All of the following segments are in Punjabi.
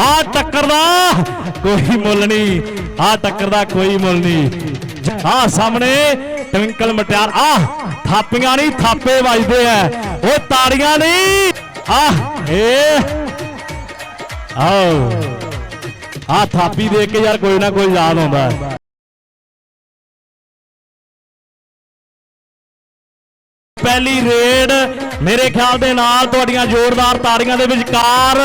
ਆ ਟੱਕਰ ਦਾ ਕੋਈ ਮੁੱਲ ਨਹੀਂ, ਆ ਟੱਕਰ ਦਾ ਕੋਈ ਮੁੱਲ ਨਹੀਂ। ਆ ਸਾਹਮਣੇ ਟਵਿੰਕਲ ਮਟਿਆਰ, ਆ ਥਾਪੀਆਂ ਨਹੀਂ, ਥਾਪੇ ਵੱਜਦੇ ਆ। ਉਹ ਤਾੜੀਆਂ ਨਹੀਂ, ਆ, ਏ। ਆਓ। ਆ ਥਾਪੀ ਦੇਖ ਕੇ ਯਾਰ ਕੋਈ ਨਾ ਕੋਈ ਯਾਦ ਆਉਂਦਾ ਹੈ। ਪਹਿਲੀ ਰੇਡ ਮੇਰੇ ਖਿਆਲ ਦੇ ਨਾਲ ਤੁਹਾਡੀਆਂ ਜ਼ੋਰਦਾਰ ਤਾੜੀਆਂ ਦੇ ਵਿਚਕਾਰ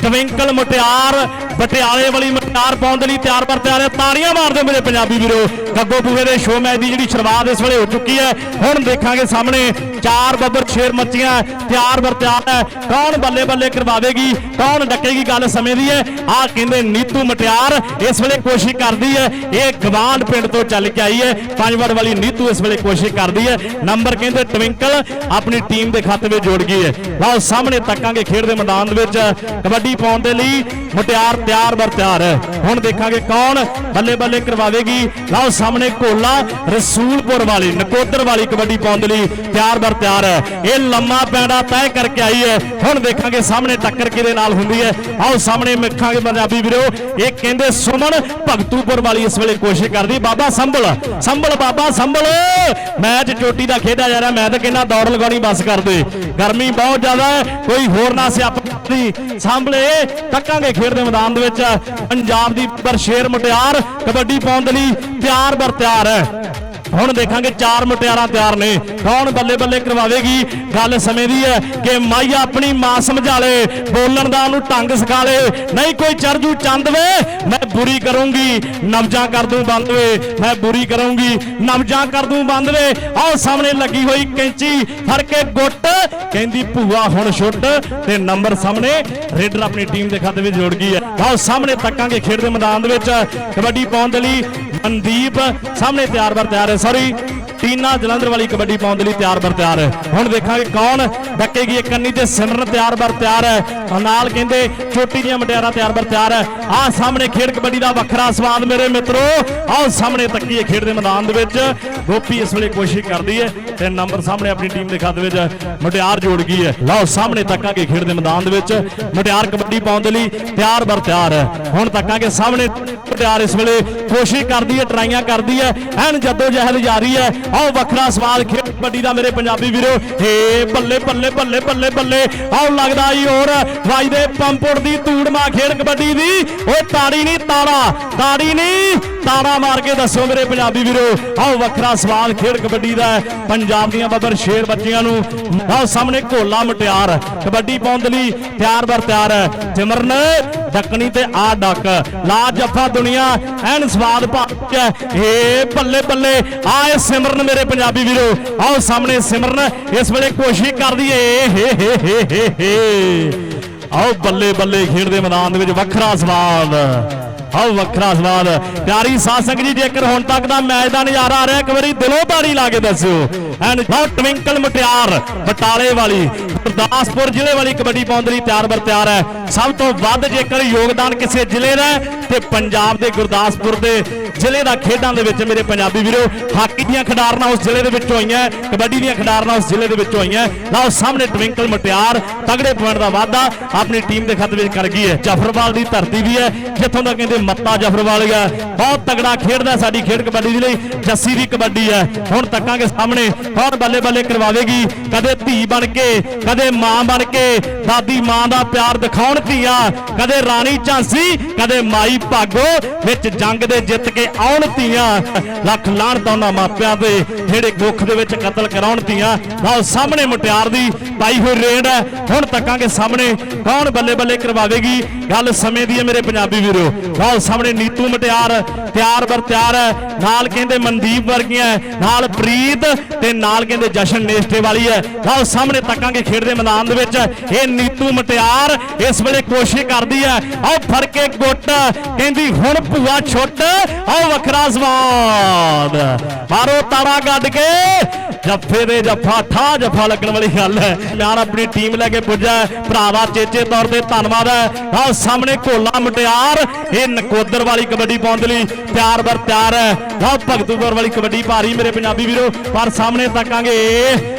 ਟਵਿੰਕਲ ਮੁਟਿਆਰ, ਪਟਿਆਲੇ ਵਾਲੀ ਮਟਿਆਰ ਪਾਉਣ ਦੇ ਲਈ ਤਿਆਰ ਬਰ ਤਿਆਰ ਹੈ। ਤਾੜੀਆਂ ਮਾਰਦੇ ਮੇਰੇ ਪੰਜਾਬੀ ਵੀਰੋ, ਗੱਗੋ ਬੂਹੇ ਦੇ ਸ਼ੋਅ ਮੈਚ ਦੀ ਜਿਹੜੀ ਸ਼ੁਰੂਆਤ ਇਸ ਵੇਲੇ ਹੋ ਚੁੱਕੀ ਹੈ। ਹੁਣ ਦੇਖਾਂਗੇ ਸਾਹਮਣੇ ਚਾਰ ਬੱਬਰ ਸ਼ੇਰ ਮੱਚੀਆਂ, ਤਿਆਰ ਬਰ ਤਿਆਰ ਹੈ। ਕੌਣ ਬੱਲੇ ਬੱਲੇ ਕਰਵਾਵੇਗੀ, ਕੌਣ ਡੱਕੇਗੀ ਗੱਲ ਸਮੇਂ ਦੀ ਹੈ। ਆਹ ਕਹਿੰਦੇ ਨੀਤੂ ਮਟਿਆਰ ਇਸ ਵੇਲੇ ਕੋਸ਼ਿਸ਼ ਕਰਦੀ ਹੈ। ਇਹ ਗਵਾਂਡ ਪਿੰਡ ਤੋਂ ਚੱਲ ਕੇ ਆਈ ਹੈ। ਪੰਜ ਵਾਰ ਵਾਲੀ ਨੀਤੂ ਇਸ ਵੇਲੇ ਕੋਸ਼ਿਸ਼ ਕਰਦੀ ਹੈ। ਨੰਬਰ ਕਹਿੰਦੇ ਟਵਿੰਕਲ ਆਪਣੀ ਟੀਮ ਦੇ ਖਾਤੇ ਵਿੱਚ ਜੋੜ ਗਈ ਹੈ। ਲਓ ਸਾਹਮਣੇ ਤੱਕਾਂਗੇ ਖੇਡ ਦੇ ਮੈਦਾਨ ਦੇ ਵਿੱਚ। ਕਬੱਡੀ ਪਾਉਣ ਦੇ ਲਈ ਮੁਟਿਆਰ ਤਿਆਰ ਬਰ ਤਿਆਰ। ਹੈ ਹੁਣ ਦੇਖਾਂਗੇ ਕੌਣ ਬੱਲੇ ਬੱਲੇ ਕਰਵਾਵੇਗੀ। ਲਓ ਸਾਹਮਣੇ ਕੋਲਾ ਰਸੂਲਪੁਰ ਵਾਲੀ, ਨਕੋਦਰ ਵਾਲੀ ਕਬੱਡੀ ਪਾਉਣ ਦੇ ਲਈ ਤਿਆਰ ਬਰ ਤਿਆਰ। ਹੈ ਇਹ ਲੰਮਾ ਪੈਂਡਾ ਤੈਅ ਕਰਕੇ ਆਈ ਹੈ। ਹੁਣ ਦੇਖਾਂਗੇ ਸਾਹਮਣੇ ਟੱਕਰ ਕਿਹਦੇ ਨਾਲ ਹੁੰਦੀ ਹੈ। ਆਓ ਸਾਹਮਣੇ ਮਿੱਖਾਂਗੇ ਪੰਜਾਬੀ ਵੀਰੋ। ਇਹ ਕਹਿੰਦੇ ਸੁਮਨ ਭਗਤੂਪੁਰ ਵਾਲੀ ਇਸ ਵੇਲੇ ਕੋਸ਼ਿਸ਼ ਕਰਦੀ। ਬਾਬਾ ਸੰਭਲ ਸੰਭਲ ਬਾਬਾ ਸੰਭਲ। ਮੈਚ ਚੋਟੀ ਦਾ ਖੇਡਿਆ ਜਾ ਰਿਹਾ। ਮੈਂ ਤਾਂ ਕਹਿੰਦਾ ਦੌੜ ਲਗਾਉਣੀ ਬਸ ਕਰ ਦੇ। ਗਰਮੀ ਬਹੁਤ ਜ਼ਿਆਦਾ ਹੈ। ਕੋਈ ਹੋਰ ਨਾ ਸਿਆਪੀ ਸਾਹਮਣੇ ਟੱਕਾਂਗੇ ਖੇਡ ਦੇ ਮੈਦਾਨ ਦੇ ਵਿੱਚ। ਪੰਜਾਬ ਦੀ ਪਰ ਸ਼ੇਰ ਮੁਟਿਆਰ, ਕਬੱਡੀ ਪਾਉਣ ਦੇ ਲਈ ਤਿਆਰ ਬਰ ਤਿਆਰ ਹੈ। ਹੁਣ ਦੇਖਾਂਗੇ ਚਾਰ ਮੁਟਿਆਰਾਂ ਤਿਆਰ ਨੇ। ਕੌਣ ਬੱਲੇ ਬੱਲੇ ਕਰਵਾਵੇਗੀ? ਗੱਲ ਸਮੇਂ ਦੀ ਹੈ ਕਿ ਮਾਈਆ ਆਪਣੀ ਮਾਂ ਸਮਝਾ ਲੇ, ਬੋਲਣ ਦਾ ਉਹਨੂੰ ਢੰਗ ਸਿਖਾ ਲੇ। ਨਹੀਂ ਕੋਈ ਚਰਜੂ ਚੰਦ ਵੇ, ਮੈਂ ਬੁਰੀ ਕਰੂੰਗੀ। ਨਵਜਾਂ ਕਰ ਦੂੰ ਬੰਦ ਵੇ, ਮੈਂ ਬੁਰੀ ਕਰੂੰਗੀ। ਨਵਜਾਂ ਕਰ ਦੂੰ ਬੰਦ ਵੇ। ਆਹ ਸਾਹਮਣੇ ਲੱਗੀ ਹੋਈ ਕੈਂਚੀ, ਫੜ ਕੇ ਗੁੱਟ। ਕਹਿੰਦੀ, ਭੂਆ, ਹੁਣ ਛੁੱਟ। ਤੇ ਨੰਬਰ ਸਾਹਮਣੇ ਰੇਡਰ ਆਪਣੀ ਟੀਮ ਦੇ ਖਾਤੇ ਵਿੱਚ ਜੋੜ ਗਈ ਹੈ। ਆਹ ਸਾਹਮਣੇ ਤੱਕਾਂਗੇ ਖੇਡ ਦੇ ਮੈਦਾਨ ਦੇ ਵਿੱਚ। ਕਬੱਡੀ ਪਾਉਣ ਦੇ ਲਈ ਮਨਦੀਪ ਸਾਹਮਣੇ ਤਿਆਰ ਬਰ ਤਿਆਰ ਹੈ ਸੌਰੀ ਟੀਨਾ ਜਲੰਧਰ ਵਾਲੀ ਕਬੱਡੀ ਪਾਉਣ ਦੇ ਲਈ ਤਿਆਰ ਬਰ ਤਿਆਰ। ਹੈ ਹੁਣ ਦੇਖਾਂਗੇ ਕੌਣ ਡੱਕੇਗੀ ਇੱਕ ਕੰਨੀ ਤੇ ਸਿਮਰਨ ਤਿਆਰ ਬਰ ਤਿਆਰ। ਨਾਲ ਕਹਿੰਦੇ ਛੋਟੀ ਦੀਆਂ ਮਟਿਆਰਾਂ ਤਿਆਰ ਬਰ ਤਿਆਰ। ਹੈ ਆਹ ਸਾਹਮਣੇ ਖੇਡ ਕਬੱਡੀ ਦਾ ਵੱਖਰਾ ਸਵਾਦ ਮੇਰੇ ਮਿੱਤਰੋ। ਆਹ ਸਾਹਮਣੇ ਤੱਕੀਏ ਖੇਡ ਦੇ ਮੈਦਾਨ ਦੇ ਵਿੱਚ। ਗੋਪੀ ਇਸ ਵੇਲੇ ਕੋਸ਼ਿਸ਼ ਕਰਦੀ ਹੈ ਤੇ ਨੰਬਰ ਸਾਹਮਣੇ ਆਪਣੀ ਟੀਮ ਦੇ ਖਾਤੇ ਵਿੱਚ ਮਟਿਆਰ ਜੋੜ ਗਈ ਹੈ। ਲਓ ਸਾਹਮਣੇ ਤੱਕਾਂਗੇ ਖੇਡ ਦੇ ਮੈਦਾਨ ਦੇ ਵਿੱਚ। ਮਟਿਆਰ ਕਬੱਡੀ ਪਾਉਣ ਦੇ ਲਈ ਤਿਆਰ ਬਰ ਤਿਆਰ। ਹੈ ਹੁਣ ਤੱਕਾਂਗੇ ਸਾਹਮਣੇ ਮਟਿਆਰ ਇਸ ਵੇਲੇ ਕੋਸ਼ਿਸ਼ ਕਰਦੀ ਹੈ, ਟਰਾਈਆਂ ਕਰਦੀ ਹੈ। ਐਨ ਜੱਦੋ ਜਹਿਦ ਜਾਰੀ ਹੈ। ਆਓ ਵੱਖਰਾ ਸਵਾਲ ਖੇਡ ਕਬੱਡੀ ਦਾ ਮੇਰੇ ਪੰਜਾਬੀ ਵੀਰੋ। ਏ ਬੱਲੇ ਬੱਲੇ ਬੱਲੇ ਬੱਲੇ ਬੱਲੇ। ਆਓ ਲੱਗਦਾ ਈ ਹੋਰ ਵਾਜਦੇ ਪੰਪੁਰ ਦੀ ਧੂੜ ਮਾ ਖੇਡ ਕਬੱਡੀ ਦੀ। ਓਏ ਤਾੜੀ ਨਹੀਂ ਤਾਰਾ ਤਾੜੀ ਨਹੀਂ। ਤਾਰਾ ਮਾਰ ਕੇ ਦੱਸੋ ਮੇਰੇ ਪੰਜਾਬੀ ਵੀਰੋ। ਆਓ ਵੱਖਰਾ ਸਵਾਲ ਖੇਡ ਕਬੱਡੀ ਦਾ ਪੰਜਾਬ ਦੀਆਂ ਬੱਬਰ ਸ਼ੇਰ ਬੱਚੀਆਂ ਨੂੰ ਆਓ ਸਾਹਮਣੇ ਘੋਲਾ ਮਟਿਆਰ। ਕਬੱਡੀ ਪਾਉਣ ਦੇ ਲਈ ਤਿਆਰ ਬਰ ਤਿਆਰ ਹੈ। ਸਿਮਰਨ ਡੱਕਣੀ ਤੇ ਆ ਡੱਕ। ਲਾ ਜੱਫਾ ਦੁਨੀਆ, ਐਨ ਸਵਾਦ ਭਾਚ ਏ ਬੱਲੇ ਬੱਲੇ, ਆਏ ਸਿਮਰਨ ਮੇਰੇ ਪੰਜਾਬੀ ਵੀਰੋ। ਆਓ ਸਾਹਮਣੇ ਸਿਮਰਨ, ਇਸ ਵੇਲੇ ਕੋਸ਼ਿਸ਼ ਕਰਦੀ ਏ। ਹੇ ਹੇ ਹੇ ਹੇ ਆਓ ਬੱਲੇ ਬੱਲੇ, ਖੇਡ ਦੇ ਮੈਦਾਨ ਦੇ ਵਿੱਚ ਵੱਖਰਾ ਸਵਾਦ ਆਓ ਵੱਖਰਾ ਸਵਾਦ ਪਿਆਰੀ ਸਾਧ ਸੰਗਤ ਜੀ, ਜੇਕਰ ਹੁਣ ਤੱਕ ਦਾ ਮੈਚ ਦਾ ਨਜ਼ਾਰਾ ਆ ਰਿਹਾ, ਇੱਕ ਵਾਰੀ ਦਿਲੋਂ ਤਾੜੀ ਲਾ ਕੇ ਦੱਸਿਓ। ਐਂਡ ਲਓ ਟਵਿੰਕਲ ਮਟਿਆਰ, ਬਟਾਲੇ ਵਾਲੀ, ਗੁਰਦਾਸਪੁਰ ਜ਼ਿਲ੍ਹੇ ਵਾਲੀ ਕਬੱਡੀ ਪਾਉਣ ਦੇ ਲਈ ਤਿਆਰ ਬਰ ਤਿਆਰ ਹੈ। ਸਭ ਤੋਂ ਵੱਧ ਜੇਕਰ ਯੋਗਦਾਨ ਕਿਸੇ ਜ਼ਿਲ੍ਹੇ ਦਾ ਤੇ ਪੰਜਾਬ ਦੇ ਗੁਰਦਾਸਪੁਰ ਦੇ ਜ਼ਿਲ੍ਹੇ ਦਾ ਖੇਡਾਂ ਦੇ ਵਿੱਚ ਮੇਰੇ ਪੰਜਾਬੀ ਵੀਰੋ, ਹਾਕੀ ਦੀਆਂ ਖਿਡਾਰਨਾਂ ਉਸ ਜ਼ਿਲ੍ਹੇ ਦੇ ਵਿੱਚੋਂ ਆਈਆਂ ਕਬੱਡੀ ਦੀਆਂ ਖਿਡਾਰਨਾਂ ਉਸ ਜ਼ਿਲ੍ਹੇ ਦੇ ਵਿੱਚੋਂ ਆਈਆਂ ਲਓ, ਸਾਹਮਣੇ ਟਵਿੰਕਲ ਮਟਿਆਰ, ਤਗੜੇ ਪੁਆਇੰਟ ਦਾ ਵਾਧਾ ਆਪਣੀ ਟੀਮ ਦੇ ਖਾਤੇ ਵਿੱਚ ਕਰ ਗਈ ਹੈ। ਜਫਰਵਾਲ ਦੀ ਧਰਤੀ ਵੀ ਹੈ, ਜਿੱਥੋਂ ਦਾ ਕਹਿੰਦੇ ਮੱਤਾ ਜਫਰਵਾਲ ਬਹੁਤ ਤਗੜਾ ਖੇਡਦਾ ਸਾਡੀ ਖੇਡ ਕਬੱਡੀ ਦੇ ਲਈ। ਜੱਸੀ ਦੀ ਕਬੱਡੀ ਹੈ। ਹੁਣ ਤੱਕਾਂਗੇ ਸਾਹਮਣੇ। ਕੌਣ ਬੱਲੇ ਬੱਲੇ ਕਰਵਾਵੇਗੀ। ਕਦੇ ਧੀ ਬਣ ਕੇ, ਕਦੇ ਮਾਂ ਬਣ ਕੇ, ਦਾਦੀ ਮਾਂ ਦਾ ਪਿਆਰ ਦਿਖਾਉਣ ਧੀਆਂ। ਕਦੇ ਰਾਣੀ ਝਾਂਸੀ, ਕਦੇ ਮਾਈ ਭਾਗੋ। ਵਿੱਚ ਜੰਗ ਦੇ ਜਿੱਤ ਕੇ ਆਉਣ ਧੀਆਂ। ਲੱਖ ਲਾਹਣਤ ਉਹਨਾਂ ਮਾਪਿਆਂ ਤੇ ਜਿਹੜੇ ਗੁੱਖ ਦੇ ਵਿੱਚ ਕਤਲ ਕਰਾਉਣ ਧੀਆਂ। ਲਓ ਸਾਹਮਣੇ ਮੁਟਿਆਰ ਦੀ ਪਾਈ ਹੋਈ ਰੇਡ ਹੈ। ਹੁਣ ਤੱਕਾਂਗੇ ਸਾਹਮਣੇ। ਕੌਣ ਬੱਲੇ ਬੱਲੇ ਕਰਵਾਵੇਗੀ? ਗੱਲ ਸਮੇਂ ਦੀ ਹੈ ਮੇਰੇ ਪੰਜਾਬੀ ਵੀਰੋ। ਨਾਲ ਸਾਹਮਣੇ ਨੀਤੂ ਮਟਿਆਰ, ਤਿਆਰ ਬਰ ਤਿਆਰ ਹੈ। ਨਾਲ ਕਹਿੰਦੇ ਮਨਦੀਪ ਵਰਗੀਆਂ ਨਾਲ ਪ੍ਰੀਤ ਤੇ ਨਾਲ ਕਹਿੰਦੇ ਜਸ਼ਨ ਨੇਸਟੇ ਵਾਲੀ ਹੈ। ਨਾਲ ਸਾਹਮਣੇ ਤੱਕਾਂਗੇ ਖੇਡ ਦੇ ਮੈਦਾਨ ਦੇ ਵਿੱਚ। ਇਹ ਨੀਤੂ ਮਟਿਆਰ ਇਸ ਵੇਲੇ ਕੋਸ਼ਿਸ਼ ਕਰਦੀ ਹੈ। ਆਓ ਫੜ ਕੇ ਗੁੱਟ। ਕਹਿੰਦੀ ਹੁਣ ਭੂਆ ਛੁੱਟ। ਆਓ ਵੱਖਰਾ ਸਵਾਦ। ਮਾਰੋ ਤਾਰਾ ਗੱਡ ਕੇ। ਜੱਫੇ ਦੇ ਜੱਫਾ ਠਾ ਜੱਫਾ ਲੱਗਣ ਵਾਲੀ ਗੱਲ ਹੈ। ਯਾਰ ਆਪਣੀ ਟੀਮ ਲੈ ਕੇ ਪੁੱਜਾ ਹੈ। ਚੇਚੇ ਤੌਰ ਤੇ ਧੰਨਵਾਦ ਹੈ। ਆਓ ਸਾਹਮਣੇ ਘੋਲਾ ਮਟਿਆਰ, ਇਹ ਨਕੋਦਰ ਵਾਲੀ ਕਬੱਡੀ ਪਾਉਣ ਦੇ ਲਈ ਪਿਆਰ ਬਰ ਪਿਆਰ ਹੈ। ਆਓ ਭਗਤੂਪੁਰ ਵਾਲੀ ਕਬੱਡੀ ਭਾਰੀ ਮੇਰੇ ਪੰਜਾਬੀ ਵੀਰੋ, ਪਰ ਸਾਹਮਣੇ ਤੱਕਾਂਗੇ।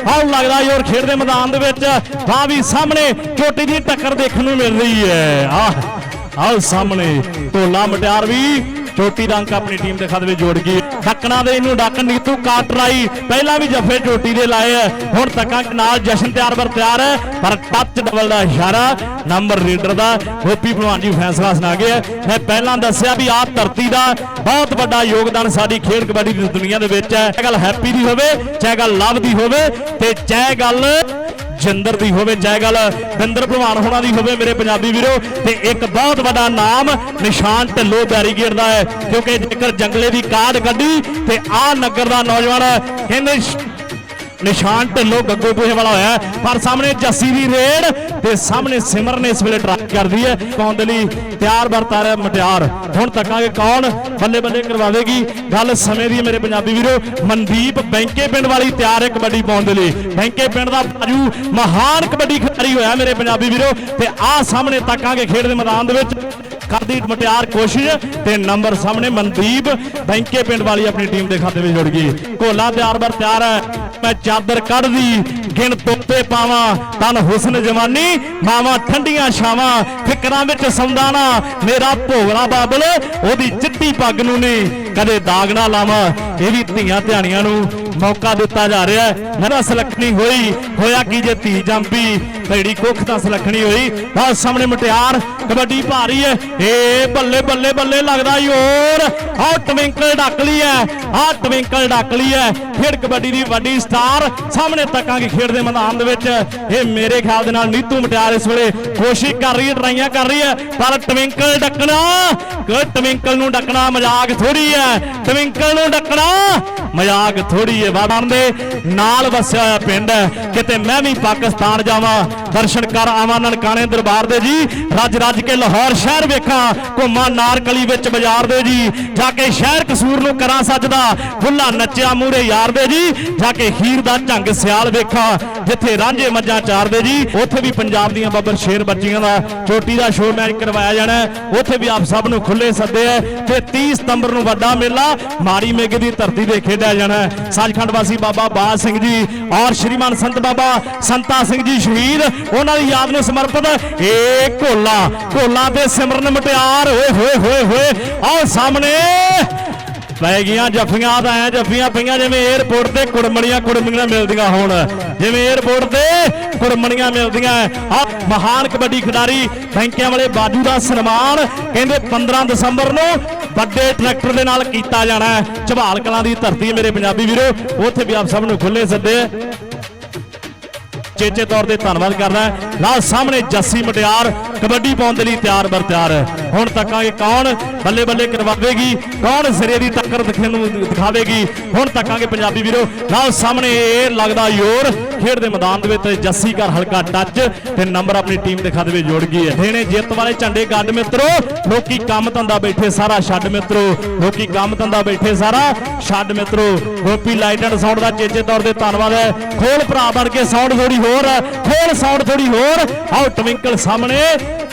ਆਓ ਲੱਗਦਾ ਯੋਰ ਖੇਡ ਦੇ ਮੈਦਾਨ ਦੇ ਵਿੱਚ ਵਾਹ ਵੀ ਸਾਹਮਣੇ ਛੋਟੀ ਦੀ ਟੱਕਰ ਦੇਖਣ ਨੂੰ ਮਿਲ ਰਹੀ ਹੈ। ਆਹ ਆਓ ਸਾਹਮਣੇ ਢੋਲਾ ਮਟਿਆਰ ਵੀ ਚੋਟੀ ਦਾ ਅੰਕ ਆਪਣੀ ਟੀਮ ਦੇ ਖਾਤੇ ਵਿੱਚ ਜੋੜ ਗਈ। ਡੱਕਣਾ ਦੇ ਇਹਨੂੰ ਡੱਕ ਨੀਤੂ ਕਾਟ ਰਾਈ। ਪਹਿਲਾਂ ਵੀ ਜੱਫੇ ਚੋਟੀ ਦੇ ਲਾਏ ਹੈ ਹੁਣ ਤੱਕਾਂ ਨਾਲ ਜਸ਼ਨ ਤਿਆਰ ਬਰ ਤਿਆਰ ਹੈ ਪਰ ਟੱਚ ਡਬਲ ਦਾ ਇਸ਼ਾਰਾ ਨੰਬਰ ਰੀਡਰ ਦਾ, ਗੋਪੀ ਭਲਵਾਨ ਜੀ ਫੈਸਲਾ ਸੁਣਾ ਗਏ ਮੈਂ ਪਹਿਲਾਂ ਦੱਸਿਆ ਵੀ ਆਪ ਧਰਤੀ ਦਾ ਬਹੁਤ ਵੱਡਾ ਯੋਗਦਾਨ ਸਾਡੀ ਖੇਡ ਕਬੱਡੀ ਦੀ ਦੁਨੀਆ ਦੇ ਵਿੱਚ ਹੈ। ਇਹ ਗੱਲ ਹੈਪੀ ਦੀ ਹੋਵੇ, ਚਾਹੇ ਗੱਲ ਲਵ ਦੀ ਹੋਵੇ, ਤੇ ਚਾਹੇ ਗੱਲ ਜਿੰਦਰ ਦੀ ਹੋਵੇ ਚਾਹੇ ਗੱਲ ਬਿੰਦਰ ਭਲਵਾਨ ਹੋਣਾ ਦੀ ਹੋਵੇ ਮੇਰੇ ਪੰਜਾਬੀ ਵੀਰੋ, ਤੇ ਇੱਕ ਬਹੁਤ ਵੱਡਾ ਨਾਮ ਨਿਸ਼ਾਨ ਢਿੱਲੋਂ ਬੈਰੀਗੇਡ ਦਾ ਹੈ, ਕਿਉਂਕਿ ਜੇਕਰ ਜੰਗਲੇ ਦੀ ਕਾਢ ਕੱਢੀ, ਤੇ ਆ ਨਗਰ ਦਾ ਨੌਜਵਾਨ ਕਹਿੰਦੇ ਨਿਸ਼ਾਨ ਢਿੱਲੋਂ ਗੱਗੋ ਪੂਹੇ ਵਾਲਾ ਹੋਇਆ ਪਰ ਸਾਹਮਣੇ ਜੱਸੀ ਦੀ ਰੇਡ ਤੇ ਸਾਹਮਣੇ ਸਿਮਰ ਨੇ ਇਸ ਵੇਲੇ ਟਰਾਈ ਕਰਦੀ ਹੈ। ਕੌਣ ਦੇ ਲਈ ਤਿਆਰ ਵਰਤਾ ਮਟਿਆਰ? ਹੁਣ ਤੱਕਾਂਗੇ ਕੌਣ ਬੱਲੇ ਬੱਲੇ ਕਰਵਾਵੇਗੀ। ਗੱਲ ਸਮੇਂ ਦੀ ਹੈ ਮੇਰੇ ਪੰਜਾਬੀ ਵੀਰੋ। ਮਨਦੀਪ ਬੈਂਕੇ ਪਿੰਡ ਵਾਲੀ ਤਿਆਰ ਹੈ ਕਬੱਡੀ ਪਾਉਣ ਦੇ ਲਈ। ਬੈਂਕੇ ਪਿੰਡ ਦਾ ਬਾਜੂ ਮਹਾਨ ਕਬੱਡੀ ਖਿਡਾਰੀ ਹੋਇਆ ਮੇਰੇ ਪੰਜਾਬੀ ਵੀਰੋ। ਤੇ ਆਹ ਸਾਹਮਣੇ ਤੱਕਾਂਗੇ ਖੇਡ ਦੇ ਮੈਦਾਨ ਦੇ ਵਿੱਚ। ਕਰਦੀ ਮਟਿਆਰ ਕੋਸ਼ਿਸ਼ ਤੇ ਨੰਬਰ ਸਾਹਮਣੇ ਮਨਦੀਪ ਬੈਂਕੇ ਪਿੰਡ ਵਾਲੀ ਆਪਣੀ ਟੀਮ ਦੇ ਖਾਤੇ ਵਿੱਚ ਜੁੜ ਗਈ। ਕੋਲਾ ਤਿਆਰ ਬਰ ਤਿਆਰ ਹੈ। ਮੈਂ ਚਾਦਰ ਕੱਢਦੀ, ਗਿਣ ਤੋਪੇ ਪਾਵਾਂ, ਤਨ ਹੁਸਨ ਜਵਾਨੀ, ਮਾਵਾਂ ਠੰਡੀਆਂ ਛਾਵਾਂ, ਫਿਕਰਾਂ ਵਿੱਚ ਸਮਦਾਣਾ ਮੇਰਾ ਭੋਗਲਾ ਬਾਬਲ, ਉਹਦੀ ਚਿੱਟੀ ਪੱਗ ਨੂੰ ਨਹੀਂ ਕਦੇ ਦਾਗ ਨਾ ਲਾਵਾਂ, ਇਹ ਵੀ ਧੀਆਂ ਧਿਆਣੀਆਂ ਨੂੰ ਮੌਕਾ ਦਿੱਤਾ ਜਾ ਰਿਹਾ ਹੈ। ਮੇਰਾ ਸਲਖਣੀ ਹੋਈ, ਹੋਇਆ ਕੀ ਜੇ ਧੀ ਜੰਪੀ ਭੈੜੀ ਕੁੱਖ ਤਾਂ ਸਲਖਣੀ ਹੋਈ। ਆਹ ਸਾਹਮਣੇ ਮਟਿਆਰ, ਕਬੱਡੀ ਭਾਰੀ ਹੈ। ਏ ਬੱਲੇ ਬੱਲੇ ਬੱਲੇ ਲੱਗਦਾ ਈ ਹੋਰ। ਆਹ ਟਵਿੰਕਲ ਡਾਕਲੀ ਹੈ। ਆਹ ਟਵਿੰਕਲ ਡਾਕਲੀ ਹੈ। ਖੇਡ ਕਬੱਡੀ ਦੀ ਵੱਡੀ ਸਟਾਰ ਸਾਹਮਣੇ ਤੱਕਾਂਗੇ ਖੇਡ ਦੇ ਮੈਦਾਨ ਦੇ ਵਿੱਚ। ਇਹ ਮੇਰੇ ਖਿਆਲ ਦੇ ਨਾਲ ਨੀਤੂ ਮਟਿਆਰ ਇਸ ਵੇਲੇ ਕੋਸ਼ਿਸ਼ ਕਰ ਰਹੀ ਹੈ, ਟਰਾਈਆਂ ਕਰ ਰਹੀ ਹੈ। ਪਰ ਟਵਿੰਕਲ ਡੱਕਣਾ, ਕਿ ਟਵਿੰਕਲ ਨੂੰ ਡੱਕਣਾ ਮਜ਼ਾਕ ਥੋੜੀ ਹੈ। ਟਵਿੰਕਲ ਨੂੰ ਡੱਕਣਾ, ਮਜ਼ਾਕ ਥੋੜੀ ਹੈ ਬਾਬਾਂ ਦੇ ਨਾਲ ਵਸਿਆ ਹੋਇਆ ਪਿੰਡ ਹੈ। ਕਿਤੇ ਮੈਂ ਵੀ ਪਾਕਿਸਤਾਨ ਜਾਵਾਂ, ਦਰਸ਼ਨ ਕਰ ਆਵਾਂ ਨਨਕਾਣੇ ਦਰਬਾਰ ਦੇ ਜੀ। ਰੱਜ ਰੱਜ ਕੇ ਲਾਹੌਰ ਸ਼ਹਿਰ ਵੇਖਾਂ, ਘੁੰਮਾਂ ਨਾਰਕਲੀ ਵਿੱਚ ਬਾਜ਼ਾਰ ਦੇ ਜੀ। ਜਾ ਕੇ ਸ਼ਹਿਰ ਕਸੂਰ ਨੂੰ ਕਰਾਂ ਸੱਜਦਾ ਫੁੱਲਾ ਨੱਚਿਆ ਮੂਰੇ ਯਾਰ ਦੇ ਜੀ। ਜਾ ਕੇ ਹੀਰ ਦਾ ਝੰਗ ਸਿਆਲ ਵੇਖਾਂ, ਜਿੱਥੇ ਰਾਂਝੇ ਮੱਝਾਂ ਚਾਰਦੇ ਜੀ। ਉੱਥੇ ਵੀ ਪੰਜਾਬ ਦੀਆਂ ਬੱਬਰ ਸ਼ੇਰ ਬੱਚੀਆਂ ਦਾ ਚੋਟੀ ਦਾ ਸ਼ੋਅ ਮੈਚ ਕਰਵਾਇਆ ਜਾਣਾ ਉੱਥੇ ਵੀ ਆਪ ਸਭ ਨੂੰ ਖੁੱਲੇ ਸੱਦੇ ਹੈ। ਤੇ 30 ਸਤੰਬਰ ਨੂੰ ਵੱਡਾ ਮੇਲਾ, ਮਾੜੀ ਮੇਗੇ ਦੀ ਧਰਤੀ ਦੇ ਖੇਡਿਆ ਜਾਣਾ ਹੈ। ਸੱਚਖੰਡ ਵਾਸੀ ਬਾਬਾ ਬਾਜ ਸਿੰਘ ਜੀ ਔਰ ਸ਼੍ਰੀਮਾਨ ਸੰਤ ਬਾਬਾ ਸੰਤਾ ਸਿੰਘ ਜੀ ਸ਼ਹੀਦ, ਉਹਨਾਂ ਦੀ ਯਾਦ ਨੂੰ ਸਮਰਪਿਤ ਏ ਕੋਲਾ ਕੋਲਾ ਤੇ ਸਿਮਰਨ ਮਟਿਆਰ, ਓਏ ਹੋਏ ਹੋਏ ਹੋਏ ਆਓ ਸਾਹਮਣੇ ਪੈ ਗਈਆਂ ਜੱਫੀਆਂ ਤਾਂ ਐ ਜੱਫੀਆਂ ਪਈਆਂ ਜਿਵੇਂ 에어ਪੋਰਟ ਤੇ ਕੁੜਮਣੀਆਂ ਕੁੜਮਣੀਆਂ ਮਿਲਦੀਆਂ ਹੋਣ। ਜਿਵੇਂ 에어ਪੋਰਟ ਤੇ ਕੁੜਮਣੀਆਂ ਮਿਲਦੀਆਂ ਆ ਮਹਾਨ ਕਬੱਡੀ ਖਿਡਾਰੀ ਬੈਂਕਿਆਂ ਵਾਲੇ ਬਾਜੂ ਦਾ ਸਨਮਾਨ ਕਹਿੰਦੇ 15 ਦਸੰਬਰ ਨੂੰ ਵੱਡੇ ਟਰੈਕਟਰ ਦੇ ਨਾਲ ਕੀਤਾ ਜਾਣਾ ਹੈ। ਝਬਾਲ ਕਲਾਂ ਦੀ ਧਰਤੀ ਹੈ ਮੇਰੇ ਪੰਜਾਬੀ ਵੀਰੋ। ਉੱਥੇ ਵੀ ਆਪ ਸਭ ਨੂੰ ਖੁੱਲੇ ਸੱਦੇ। ਚੇਚੇ ਤੌਰ ਤੇ ਧੰਨਵਾਦ ਕਰਦਾ ਹੈ। ਨਾਲ ਸਾਹਮਣੇ ਜੱਸੀ ਮਟਿਆਰ, ਕਬੱਡੀ ਪਾਉਣ ਦੇ ਲਈ ਤਿਆਰ ਬਰ ਤਿਆਰ ਹੈ। ਹੁਣ ਤੱਕਾਂਗੇ ਕੌਣ ਬੱਲੇ ਬੱਲੇ ਕਰਵਾਵੇਗੀ, ਕੌਣ ਸਿਰੇ ਦੀ ਟੱਕਰ ਦਿਖਣ ਨੂੰ ਦਿਖਾਵੇਗੀ। ਹੁਣ ਤੱਕਾਂਗੇ ਪੰਜਾਬੀ ਵੀਰੋ। ਨਾਲ ਸਾਹਮਣੇ ਇਹ ਲੱਗਦਾ ਯੋਰ ਖੇਡ ਦੇ ਮੈਦਾਨ ਦੇ ਵਿੱਚ ਜੱਸੀ ਘਰ ਹਲਕਾ ਟੱਚ ਤੇ ਨੰਬਰ ਆਪਣੀ ਟੀਮ ਦੇ ਖਾਤੇ ਵਿੱਚ ਜੋੜ ਗਈ ਹੈ। ਦੇਣੇ ਜਿੱਤ ਵਾਲੇ ਝੰਡੇ ਗੱਡ ਮਿੱਤਰੋ, ਲੋਕੀ ਕੰਮ ਧੰਦਾ ਬੈਠੇ ਸਾਰਾ, ਛੱਡ ਮਿੱਤਰੋ, ਲੋਕੀ ਕੰਮ ਧੰਦਾ ਬੈਠੇ ਸਾਰਾ, ਛੱਡ ਮਿੱਤਰੋ, ਗੋਪੀ ਲਾਈਟ ਐਂਡ ਸਾਊਂਡ ਦਾ ਚੇਚੇ ਤੌਰ ਤੇ ਧੰਨਵਾਦ ਹੈ। ਖੋਲ ਭਰਾ ਬਣ ਕੇ ਸਾਊਂਡ ਥੋੜੀ ਹੋਰ ਖੋਲ ਸਾਊਂਡ ਥੋੜੀ ਹੋਰ, ਆਓ ਟਵਿੰਕਲ ਸਾਹਮਣੇ।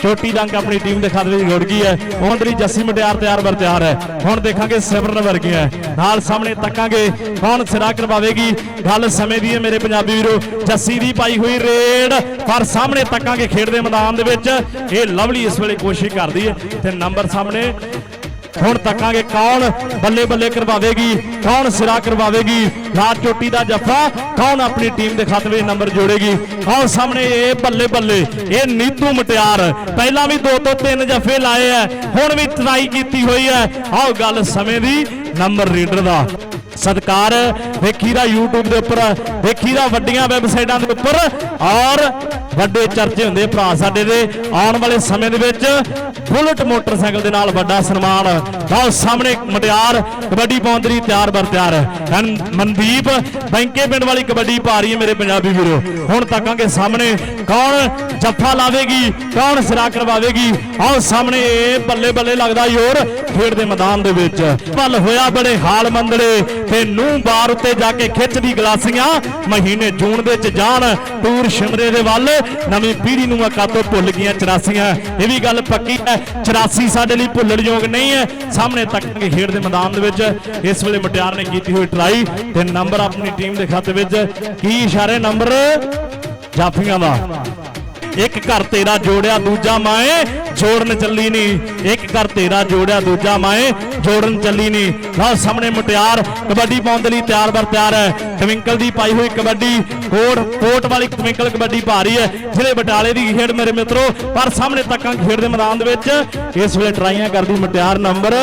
ਛੋਟੀ ਦੰਕ ਆਪਣੀ ਟੀਮ ਦੇ ਖਾਤੇ ਵਿੱਚ ਜੁੜ ਗਈ ਹੈ। ਉਹਦੇ ਜੱਸੀ ਮਟਿਆਰ ਤਿਆਰ ਬਰ ਤਿਆਰ ਹੈ। ਹੁਣ ਦੇਖਾਂਗੇ ਸਿਮਰਨ ਵਰਗੇ ਹੈ। ਨਾਲ ਸਾਹਮਣੇ ਤੱਕਾਂਗੇ ਕੌਣ ਸਿਰਾ ਕਰਵਾਵੇਗੀ। ਗੱਲ ਸਮੇਂ ਦੀ ਹੈ ਮੇਰੇ ਪੰਜਾਬੀ ਵੀਰੋ। ਜੱਸੀ ਦੀ ਪਾਈ ਹੋਈ ਰੇਡ। ਪਰ ਸਾਹਮਣੇ ਤੱਕਾਂਗੇ ਖੇਡ ਦੇ ਮੈਦਾਨ ਦੇ ਵਿੱਚ। ਇਹ ਲਵਲੀ ਇਸ ਵੇਲੇ ਕੋਸ਼ਿਸ਼ ਕਰਦੀ ਹੈ ਤੇ ਨੰਬਰ ਸਾਹਮਣੇ ਹੁਣ ਤੱਕਾਂਗੇ ਕੌਣ ਬੱਲੇ ਬੱਲੇ ਕਰਵਾਵੇਗੀ, ਕੌਣ ਸਿਰਾ ਕਰਵਾਵੇਗੀ, ਰਾਤ ਚੋਟੀ ਦਾ ਜੱਫਾ, ਕੌਣ ਆਪਣੀ ਟੀਮ ਦੇ ਖਾਤੇ ਵਿੱਚ ਨੰਬਰ ਜੋੜੇਗੀ। ਆਓ ਸਾਹਮਣੇ ਇਹ ਬੱਲੇ ਬੱਲੇ, ਇਹ ਨੀਤੂ ਮਟਿਆਰ, ਪਹਿਲਾਂ ਵੀ ਦੋ ਤੋਂ ਤਿੰਨ ਜੱਫੇ ਲਾਏ ਐ ਹੁਣ ਵੀ ਟਰਾਈ ਕੀਤੀ ਹੋਈ ਹੈ ਆਓ ਗੱਲ ਸਮੇਂ ਦੀ ਨੰਬਰ ਰੀਡਰ ਦਾ। ਸਤਕਾਰ ਵੇਖੀ ਦਾ YouTube ਦੇ ਉੱਪਰ ਵੇਖੀ ਦਾ ਵੱਡੀਆਂ ਵੈਬਸਾਈਟਾਂ ਦੇ ਉੱਪਰ, ਔਰ ਵੱਡੇ ਚਰਚੇ ਹੁੰਦੇ ਭਰਾ ਸਾਡੇ ਦੇ। ਆਉਣ ਵਾਲੇ ਸਮੇਂ ਦੇ ਵਿੱਚ ਬੁਲਟ ਮੋਟਰਸਾਈਕਲ ਦੇ ਨਾਲ ਵੱਡਾ ਸਨਮਾਨ। ਲਓ ਸਾਹਮਣੇ ਮਟਿਆਰ, ਕਬੱਡੀ ਪਾਉਣ ਦੇ ਲਈ ਤਿਆਰ ਬਰ ਤਿਆਰ। ਮਨਦੀਪ, ਬੈਂਕੇ ਪਿੰਡ ਵਾਲੀ ਕਬੱਡੀ ਪਾ ਰਹੀ ਹੈ ਮੇਰੇ ਪੰਜਾਬੀ ਵੀਰੋ। ਹੁਣ ਤੱਕਾਂਗੇ ਸਾਹਮਣੇ ਕੌਣ ਜੱਫਾ ਲਾਵੇਗੀ, ਕੌਣ ਸਿਰਾ ਕਰਵਾਵੇਗੀ। ਆਓ ਸਾਹਮਣੇ ਇਹ ਬੱਲੇ ਬੱਲੇ ਲੱਗਦਾ ਯੋਰ ਖੇਡ ਦੇ ਮੈਦਾਨ ਦੇ ਵਿੱਚ। ਭੱਲ ਹੋਇਆ ਬੜੇ ਹਾਲ ਮੰਦੜੇ ਤੇ ਨੂੰ ਬਾਰ ਉੱਤੇ ਜਾ ਕੇ ਖਿੱਚਦੀ ਗਲਾਸੀਆਂ। ਮਹੀਨੇ ਜੂਨ ਦੇ ਚ ਜਾਣ, ਟੂਰ ਸ਼ਿਮਰੇ ਦੇ ਵੱਲ। ਨਵੀਂ ਪੀੜ੍ਹੀ ਨੂੰ ਅਕਾਤੋਂ ਭੁੱਲ ਗਈਆਂ 84 ਇਹ ਵੀ ਗੱਲ ਪੱਕੀ ਹੈ 84 ਸਾਡੇ ਲਈ ਭੁੱਲਣਯੋਗ ਨਹੀਂ ਹੈ। ਸਾਹਮਣੇ ਤੱਕ ਖੇਡ ਦੇ ਮੈਦਾਨ ਦੇ ਵਿੱਚ ਇਸ ਵੇਲੇ ਮਟਿਆਰ ਨੇ ਕੀਤੀ ਹੋਈ ਟਰਾਈ ਤੇ ਨੰਬਰ ਆਪਣੀ ਟੀਮ ਦੇ ਖਾਤੇ ਵਿੱਚ ਕੀ ਇਸ਼ਾਰੇ ਨੰਬਰ? ਜਾਫੀਆਂ ਦਾ। ਇੱਕ ਘਰ ਤੇਰਾ ਜੋੜਿਆ, ਦੂਜਾ ਮਾਏ ਜੋੜਨ ਚੱਲੀ ਨਹੀਂ ਇੱਕ ਘਰ ਤੇਰਾ ਜੋੜਿਆ, ਦੂਜਾ ਮਾਏ ਜੋੜਨ ਚੱਲੀ ਨਹੀਂ ਲਓ ਸਾਹਮਣੇ ਮੁਟਿਆਰ, ਕਬੱਡੀ ਪਾਉਣ ਦੇ ਲਈ ਤਿਆਰ ਬਰ ਤਿਆਰ ਹੈ। ਟਵਿੰਕਲ ਦੀ ਪਾਈ ਹੋਈ ਕਬੱਡੀ, ਕੋਟ ਕੋਟ ਵਾਲੀ ਟਵਿੰਕਲ ਕਬੱਡੀ ਪਾ ਰਹੀ ਹੈ। ਜਿਹੜੇ ਬਟਾਲੇ ਦੀ ਖੇਡ ਮੇਰੇ ਮਿੱਤਰੋ, ਪਰ ਸਾਹਮਣੇ ਤੱਕਾਂ ਖੇਡ ਦੇ ਮੈਦਾਨ ਦੇ ਵਿੱਚ। ਇਸ ਵੇਲੇ ਟਰਾਈਆਂ ਕਰਦੀ ਮੁਟਿਆਰ ਨੰਬਰ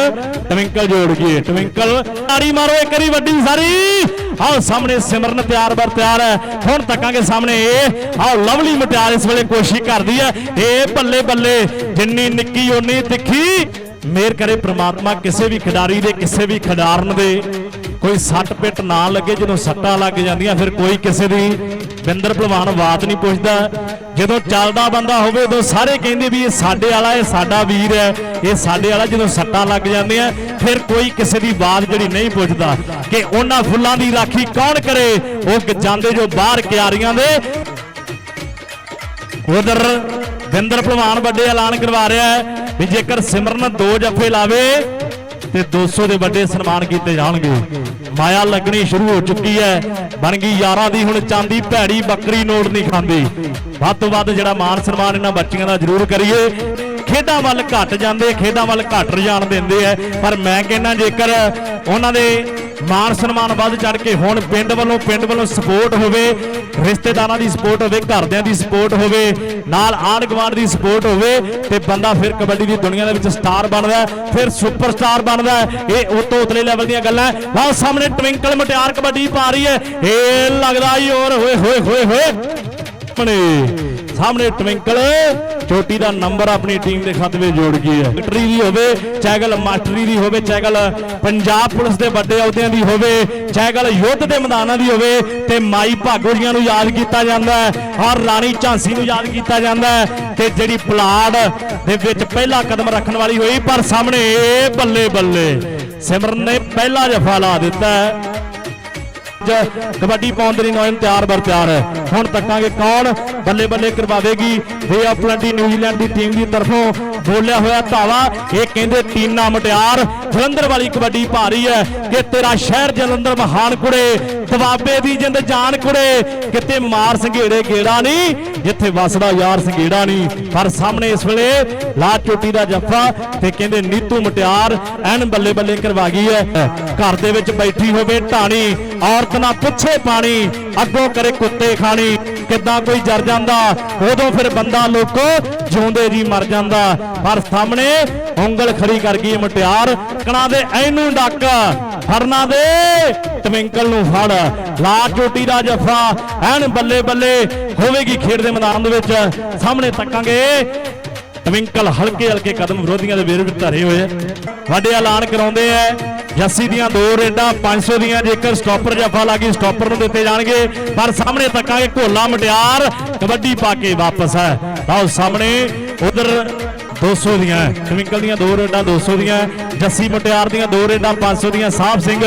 ਟਵਿੰਕਲ ਜੋੜ ਗਈ ਟਵਿੰਕਲ ਤਾੜੀ ਮਾਰੋ, ਇੱਕ ਵਾਰੀ ਵੱਡੀ ਸਾਰੀ। ਆਓ ਸਾਹਮਣੇ ਸਿਮਰਨ ਤਿਆਰ ਬਰ ਤਿਆਰ ਹੈ। ਹੁਣ ਤੱਕਾਂਗੇ ਸਾਹਮਣੇ ਇਹ ਆਓ ਲਵਲੀ ਮੁਟਿਆਰ ਇਸ ਵੇਲੇ ਕੋਸ਼ਿਸ਼ ਕਰਦੀ ਹੈ। ਇਹ ਬੱਲੇ ਬੱਲੇ ਜਿੰਨੀ ਨਿੱਕੀ ਓਨੀ ਤਿੱਖੀ। ਮੇਰ ਕਰੇ ਪ੍ਰਮਾਤਮਾ ਕਿਸੇ ਵੀ ਖਿਡਾਰੀ ਦੇ, ਕਿਸੇ ਵੀ ਖਿਡਾਰਨ ਦੇ। ਕੋਈ ਸੱਟ ਪਿੱਟ ਨਾ ਲੱਗੇ ਜਦੋਂ ਸੱਟਾਂ ਲੱਗ ਜਾਂਦੀਆਂ, ਫਿਰ ਕੋਈ ਕਿਸੇ ਦੀ ਬਿੰਦਰ ਭਲਵਾਨ ਬਾਤ ਨਹੀਂ ਪੁੱਛਦਾ। ਜਦੋਂ ਚੱਲਦਾ ਬੰਦਾ ਹੋਵੇ ਉਦੋਂ ਸਾਰੇ ਕਹਿੰਦੇ ਵੀ ਇਹ ਸਾਡੇ ਵਾਲਾ, ਇਹ ਸਾਡਾ ਵੀਰ ਹੈ, ਇਹ ਸਾਡੇ ਵਾਲਾ ਜਦੋਂ ਸੱਟਾਂ ਲੱਗ ਜਾਂਦੀਆਂ। ਫਿਰ ਕੋਈ ਕਿਸੇ ਦੀ ਬਾਤ ਜਿਹੜੀ ਨਹੀਂ ਪੁੱਛਦਾ ਕਿ ਉਹਨਾਂ ਫੁੱਲਾਂ ਦੀ ਰਾਖੀ ਕੌਣ ਕਰੇ? ਉਹ ਜਾਂਦੇ ਜੋ ਬਾਹਰ ਕਿਆਰੀਆਂ ਦੇ। ਉਧਰ ਵਿੰਦਰ ਭਲਵਾਨ ਵੱਡੇ ਐਲਾਨ ਕਰਵਾ ਰਿਹਾ ਹੈ ਵੀ ਜੇਕਰ ਸਿਮਰਨ ਦੋ ਜੱਫੇ ਲਾਵੇ ਤੇ 200 ਦੇ ਵੱਡੇ ਸਨਮਾਨ ਕੀਤੇ ਜਾਣਗੇ। ਮਾਇਆ ਲੱਗਣੀ ਸ਼ੁਰੂ ਹੋ ਚੁੱਕੀ ਹੈ। ਬਣ ਗਈ ਯਾਰਾਂ ਦੀ ਹੁਣ ਚਾਂਦੀ, ਭੈੜੀ ਬੱਕਰੀ ਨੋਟ ਨਹੀਂ ਖਾਂਦੀ। ਵੱਧ ਤੋਂ ਵੱਧ ਜਿਹੜਾ ਮਾਨ ਸਨਮਾਨ ਇਹਨਾਂ ਬੱਚੀਆਂ ਦਾ ਜ਼ਰੂਰ ਕਰੀਏ। ਖੇਡਾਂ ਵੱਲ ਘਟ ਜਾਂਦੇ ਖੇਡਾਂ ਵੱਲ ਘਟ ਰੁਝਾਨ ਦਿੰਦੇ ਆ ਪਰ ਮੈਂ ਕਹਿੰਦਾ ਜੇਕਰ ਉਹਨਾਂ ਦੇ ਮਾਨ ਸਨਮਾਨ ਵੱਧ ਚੜ ਕੇ ਹੁਣ ਪਿੰਡ ਵੱਲੋਂ ਪਿੰਡ ਵੱਲੋਂ ਸਪੋਰਟ ਹੋਵੇ ਰਿਸ਼ਤੇਦਾਰਾਂ ਦੀ ਸਪੋਰਟ ਹੋਵੇ ਘਰਦਿਆਂ ਦੀ ਸਪੋਰਟ ਹੋਵੇ ਨਾਲ ਆਂਢ ਗੁਆਂਢ ਦੀ ਸਪੋਰਟ ਹੋਵੇ ਤੇ ਬੰਦਾ ਫਿਰ ਕਬੱਡੀ ਦੀ ਦੁਨੀਆ ਦੇ ਵਿੱਚ ਸਟਾਰ ਬਣਦਾ ਹੈ, ਫਿਰ ਸੁਪਰਸਟਾਰ ਬਣਦਾ ਇਹ ਉਤੋਂ ਉਤਲੇ ਲੈਵਲ ਦੀਆਂ ਗੱਲਾਂ ਹੈ। ਲਓ ਸਾਹਮਣੇ ਟਵਿੰਕਲ ਮਟਿਆਰ ਕਬੱਡੀ ਪਾ ਰਹੀ ਹੈ ਇਹ ਲੱਗਦਾ ਹੀ ਹੋਰ ਹੋਏ ਹੋਏ ਹੋਏ ਹੋਏ। ਸਾਹਮਣੇ ਟਵਿੰਕਲ ਚੋਟੀ ਦਾ ਨੰਬਰ ਆਪਣੀ ਟੀਮ ਦੇ ਖਾਤੇ ਵਿੱਚ ਜੋੜ ਗਈ ਹੈ। ਵਿਕਟਰੀ ਦੀ ਹੋਵੇ, ਚਾਹੇ ਗੱਲ ਮਾਸਟਰੀ ਦੀ ਹੋਵੇ, ਚਾਹੇ ਗੱਲ ਪੰਜਾਬ ਪੁਲਿਸ ਦੇ ਵੱਡੇ ਅਹੁਦਿਆਂ ਦੀ ਹੋਵੇ, ਚਾਹੇ ਗੱਲ ਯੁੱਧ ਦੇ ਮੈਦਾਨਾਂ ਦੀ ਹੋਵੇ, ਤੇ ਮਾਈ ਭਾਗੋ ਜੀਆਂ ਨੂੰ ਯਾਦ ਕੀਤਾ ਜਾਂਦਾ ਹੈ ਔਰ ਰਾਣੀ ਝਾਂਸੀ ਨੂੰ ਯਾਦ ਕੀਤਾ ਜਾਂਦਾ ਹੈ, ਤੇ ਜਿਹੜੀ ਪਲਾੜ ਦੇ ਵਿੱਚ ਪਹਿਲਾ ਕਦਮ ਰੱਖਣ ਵਾਲੀ ਹੋਈ, ਪਰ ਸਾਹਮਣੇ ਇਹ ਬੱਲੇ ਬੱਲੇ ਸਿਮਰਨ ਨੇ ਪਹਿਲਾ ਜਫਾ ਲਾ ਦਿੱਤਾ ਹੈ। ਕਬੱਡੀ ਪਾਉਣ ਦੇ ਲਈ ਨੌਜਵਾਨ ਤਿਆਰ ਬਰ ਤਿਆਰ ਹੈ। ਹੁਣ ਤੱਕਾਂਗੇ ਕੌਣ? ਬੱਲੇ ਬੱਲੇ ਕਰਵਾਵੇਗੀ। ਵੇ ਆਪਲੰਡੀ ਨਿਊਜ਼ੀਲੈਂਡ ਦੀ ਟੀਮ ਦੀ ਤਰਫੋਂ ਬੋਲਿਆ ਹੋਇਆ ਧਾਵਾ। ਇਹ ਕਹਿੰਦੇ ਟੀਨਾ ਮਟਿਆਰ। ਜਲੰਧਰ ਵਾਲੀ ਕਬੱਡੀ ਭਾਰੀ ਹੈ ਕਿ ਤੇਰਾ ਸ਼ਹਿਰ ਜਲੰਧਰ ਮਹਾਨ ਕੁੜੇ। ਦਵਾਬੇ ਦੀ ਜਿੰਦ ਜਾਨ ਕੁੜੇ। ਕਿਤੇ ਮਾਰ ਸੰਘੇੜੇ ਗੇੜਾ ਨਹੀਂ, ਜਿੱਥੇ ਵਸਦਾ ਯਾਰ ਸੰਘੇੜਾ ਨਹੀਂ। ਪਰ ਸਾਹਮਣੇ ਇਸ ਵੇਲੇ ਲਾ ਚੋਟੀ ਦਾ ਜੱਫਾ ਤੇ ਕਹਿੰਦੇ, ਨੀਤੂ ਮਟਿਆਰ, ਐਨ ਬੱਲੇ ਬੱਲੇ ਕਰਵਾ ਗਈ ਹੈ ਘਰ ਦੇ ਵਿੱਚ ਬੈਠੀ ਹੋਵੇ ਢਾਣੀ, ਔਰਤ ਨਾ ਪੁੱਛੇ ਪਾਣੀ, ਅੱਗੋਂ ਕਰੇ ਕੁੱਤੇ ਖਾਣੀ। ਕਿੱਦਾਂ ਕੋਈ ਜਰ ਜਾਂਦਾ, ਉਦੋਂ ਫਿਰ ਬੰਦਾ ਲੋਕੋ ਜਿਉਂਦੇ ਜੀ ਮਰ ਜਾਂਦਾ। ਪਰ ਸਾਹਮਣੇ ਉਂਗਲ ਖੜੀ ਕਰ ਗਈ ਮਟਿਆਰ, ਕਣਾ ਦੇ ਐਨੂੰ ਡੱਕ ਫੜਨਾ ਦੇ ਟਵਿੰਕਲ ਨੂੰ ਫੜ। ਲਾ ਚੋਟੀ ਦਾ ਜੱਫਾ, ਐਨ ਬੱਲੇ ਬੱਲੇ ਹੋਵੇਗੀ ਖੇਡ ਦੇ ਮੈਦਾਨ ਦੇ ਵਿੱਚ। ਸਾਹਮਣੇ ਤੱਕਾਂਗੇ ਟਵਿੰਕਲ ਹਲਕੇ ਹਲਕੇ ਕਦਮ ਵਿਰੋਧੀਆਂ ਦੇ ਵਿਰੁੱਧ ਧਰੇ ਹੋਏ। ਵੱਡੇ ਐਲਾਨ ਕਰਾਉਂਦੇ ਆ। ਜੱਸੀ ਦੀਆਂ ਦੋ ਰੇਡਾਂ 500 ਦੀਆਂ ਜੇਕਰ ਸਟਾਪਰ ਜਫਾ ਲੱਗੀ ਸਟਾਪਰ ਨੂੰ ਦਿੱਤੇ ਜਾਣਗੇ। ਪਰ ਸਾਹਮਣੇ ਤੱਕਾਂਗੇ ਘੋਲਾ ਮਟਿਆਰ, ਕਬੱਡੀ ਪਾ ਕੇ ਵਾਪਸ ਹੈ। ਲਓ ਸਾਹਮਣੇ, ਉਧਰ 200 ਦੀਆਂ ਟਵਿੰਕਲ ਦੀਆਂ ਦੋ ਰੇਡਾਂ 200 ਦੀਆਂ ਜੱਸੀ ਮਟਿਆਰ ਦੀਆਂ ਦੋ ਰੇਡਾਂ 500 ਦੀਆਂ ਸਾਹਿਬ ਸਿੰਘ,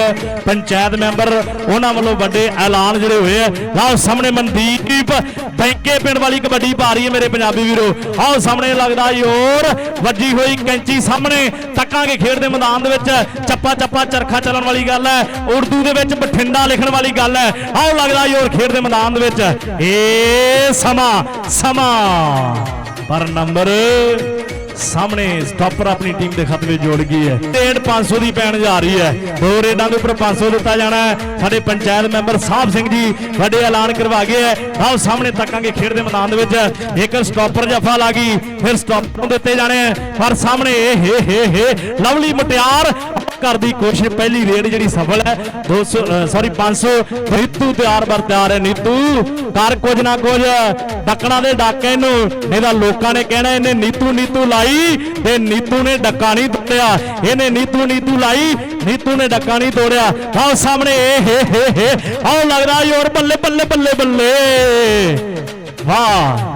ਪੰਚਾਇਤ ਮੈਂਬਰ, ਉਹਨਾਂ ਵੱਲੋਂ ਵੱਡੇ ਐਲਾਨ ਜਿਹੜੇ ਹੋਏ ਆ ਲਓ ਸਾਹਮਣੇ ਮਨਦੀਪ, ਬੈਂਕੇ ਪਿੰਡ ਵਾਲੀ ਕਬੱਡੀ ਪਾ ਰਹੀ ਹੈ ਮੇਰੇ ਪੰਜਾਬੀ ਵੀਰੋ। ਆਓ ਸਾਹਮਣੇ ਲੱਗਦਾ ਈ ਹੋਰ, ਵੱਜੀ ਹੋਈ ਕੈਂਚੀ ਸਾਹਮਣੇ। ਤੱਕਾਂਗੇ ਖੇਡ ਦੇ ਮੈਦਾਨ ਦੇ ਵਿੱਚ। ਚੱਪਾ ਚੱਪਾ ਚਰਖਾ ਚੱਲਣ ਵਾਲੀ ਗੱਲ ਹੈ। ਉਰਦੂ ਦੇ ਵਿੱਚ ਬਠਿੰਡਾ ਲਿਖਣ ਵਾਲੀ ਗੱਲ ਹੈ। ਆਓ ਲੱਗਦਾ ਈ ਹੋਰ ਖੇਡ ਦੇ ਮੈਦਾਨ ਦੇ ਵਿੱਚ। ਏ ਸਮਾਂ ਸਮਾਂ। ਪਰ ਨੰਬਰ ਸਾਹਮਣੇ ਸਟਾਪਰ ਆਪਣੀ ਟੀਮ ਦੇ ਖਾਤੇ ਵਿੱਚ ਜੋੜ ਗਈ ਹੈ। ਰੇਡ 500 ਦੀ ਪੈਣ ਜਾ ਰਹੀ ਹੈ। ਦੋ ਰੇਡਾਂ ਦੇ ਉੱਪਰ 500 ਦਿੱਤਾ ਜਾਣਾ ਹੈ। ਸਾਡੇ ਪੰਚਾਇਤ ਮੈਂਬਰ ਸਾਹਿਬ ਸਿੰਘ ਜੀ ਵੱਡੇ ਐਲਾਨ ਕਰਵਾ ਗਏ ਹੈ। ਆਓ ਸਾਹਮਣੇ ਤੱਕਾਂਗੇ ਖੇਡ ਦੇ ਮੈਦਾਨ ਦੇ ਵਿੱਚ। ਇੱਕ ਸਟਾਪਰ ਜਫਾ ਲਾ ਗਈ, ਫਿਰ ਸਟਾਪਰ ਨੂੰ ਦਿੱਤੇ ਜਾਣੇ ਹੈ। ਪਰ ਸਾਹਮਣੇ ਇਹ ਹੇ ਹੇ ਹੇ ਲਵਲੀ ਮਟਿਆਰ ਕਰਦੀ ਕੋਸ਼ਿਸ਼ ਪਹਿਲੀ ਰੇਡ ਜਿਹੜੀ ਸਫਲ ਹੈ 200 ਸੌਰੀ 500 ਨੀਤੂ ਤਿਆਰ ਬਰ ਤਿਆਰ ਹੈ, ਨੀਤੂ। ਕਰ ਕੁਝ ਨਾ ਕੁਝ, ਡੱਕਣਾ ਦੇ ਡੱਕ ਇਹਨੂੰ, ਨਹੀਂ ਤਾਂ ਲੋਕਾਂ ਨੇ ਕਹਿਣਾ ਇਹਨੇ ਨੀਤੂ ਨੀਤੂ ਲਾਈ ਤੇ ਨੀਤੂ ਨੇ ਡੱਕਾ ਨਹੀਂ ਤੋੜਿਆ। ਇਹਨੇ ਨੀਤੂ ਨੀਤੂ ਲਾਈ, ਨੀਤੂ ਨੇ ਡੱਕਾ ਨਹੀਂ ਤੋੜਿਆ। ਆਓ ਸਾਹਮਣੇ ਇਹ ਹੇ ਹੇ ਹੇ ਆਓ ਲੱਗਦਾ ਯੋਰ ਬੱਲੇ ਬੱਲੇ ਬੱਲੇ ਬੱਲੇ। ਵਾਹ।